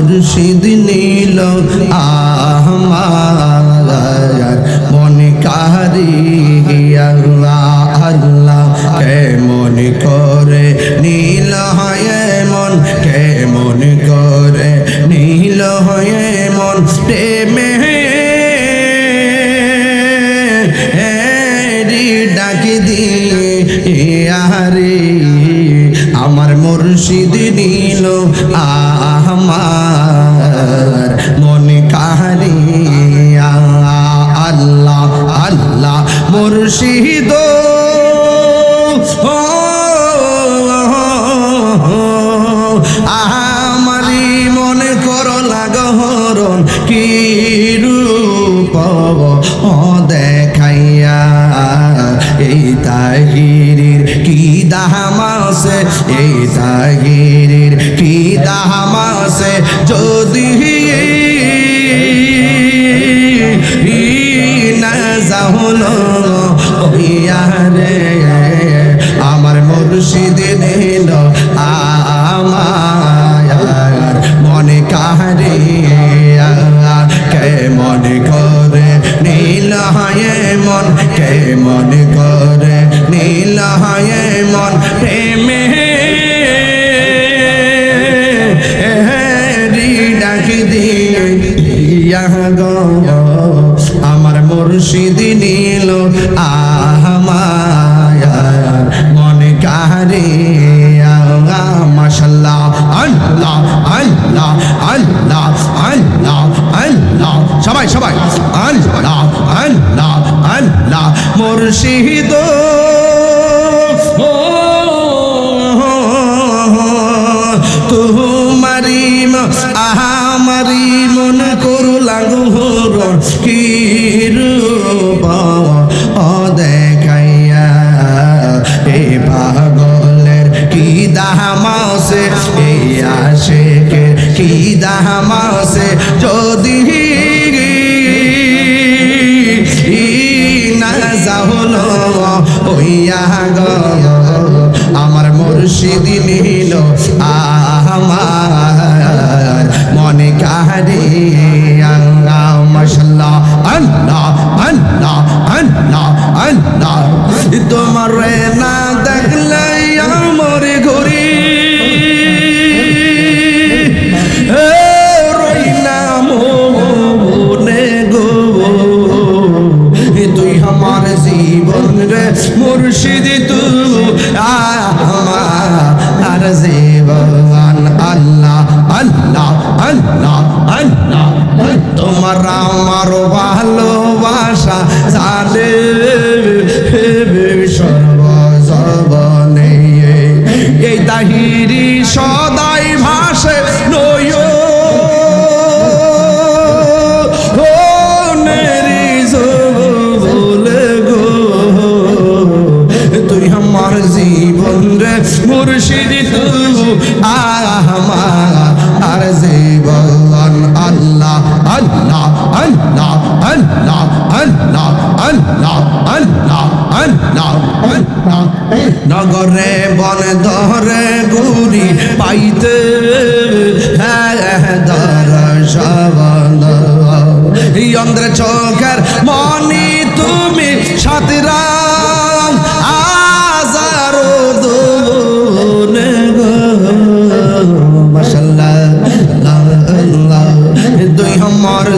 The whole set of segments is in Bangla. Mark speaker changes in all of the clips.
Speaker 1: মুর্শিদ নীল আমার মন কারিয়া আল্লাহ, কেমন করে নীল হয় মন কেমন করে নীল হয় মন প্রেমে ডাকি দিয়ে, আহারে, আমার মুর্শিদ নীল আমার রূপ দেখাইয়া এই তাহিরির কি দাম আছে? এই তাহির মন করে, নীল হয় মন প্রেমে। ডাকি দিয়ে গো, আমার মুর্শিদ নীল আমার মনে কাহারে মাশাল্লাহ, আল্লাহ আল্লাহ আল্লাহ আল্লাহ আল্লাহ, সবাই সবাই, আল্লাহ। মুর্শিদ। তুমারি আহামারি মন করু লাগু কি রূপ ও দেখাইয়া এ পাগলের কি দাহামাসে এই আশেকে কি দাহামাসে যদি হলো হইয়া গ আমার মুর্শিদিনী জীবন রে মুর্শিদ তু আমার জীবন। আল্লাহ আল্লাহ আল্লাহ আল্লাহ। তোমার আমার ভালোবাসা জানে সর্বজবনে এই তাহিরি সদাই সাগরে বন ধরে গুরি পাইতে হ্যাঁ, হ্যাঁ, ইন্দ্র দারা চোখের মনি তুমি সাতরা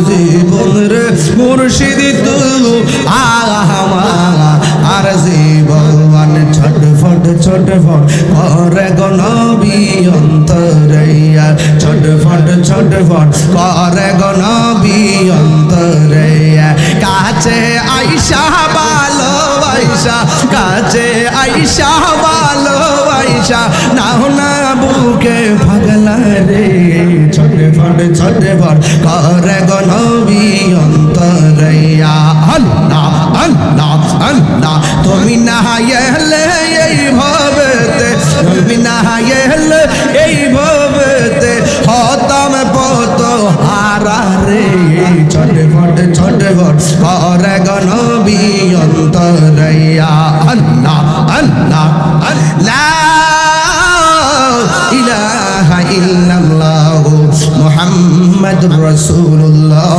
Speaker 1: জীবন রে মুর্শিদ তু আর জীবন ছটফট ছটফট করে গনবি অন্তরইয়া ছটফট ছটফট করে গনবি অন্তরইয়া কাছে আইসা ভালো আইসা, কাছে আইসা ভালো আইসা, নাও না বুকে পাগলা রে। ছোটে ফট ছোটে ফট করে গনবি হারা রে ছোটে ফট ছোটে ফট। করে গনবি অন্তরাইয়া। আল্লাহ আল্লাহ আল্লাহ। ইলাহা ইল্লাল্লাহ। মুহাম্মদ মুহাম্মাদুর রাসূলুল্লাহ।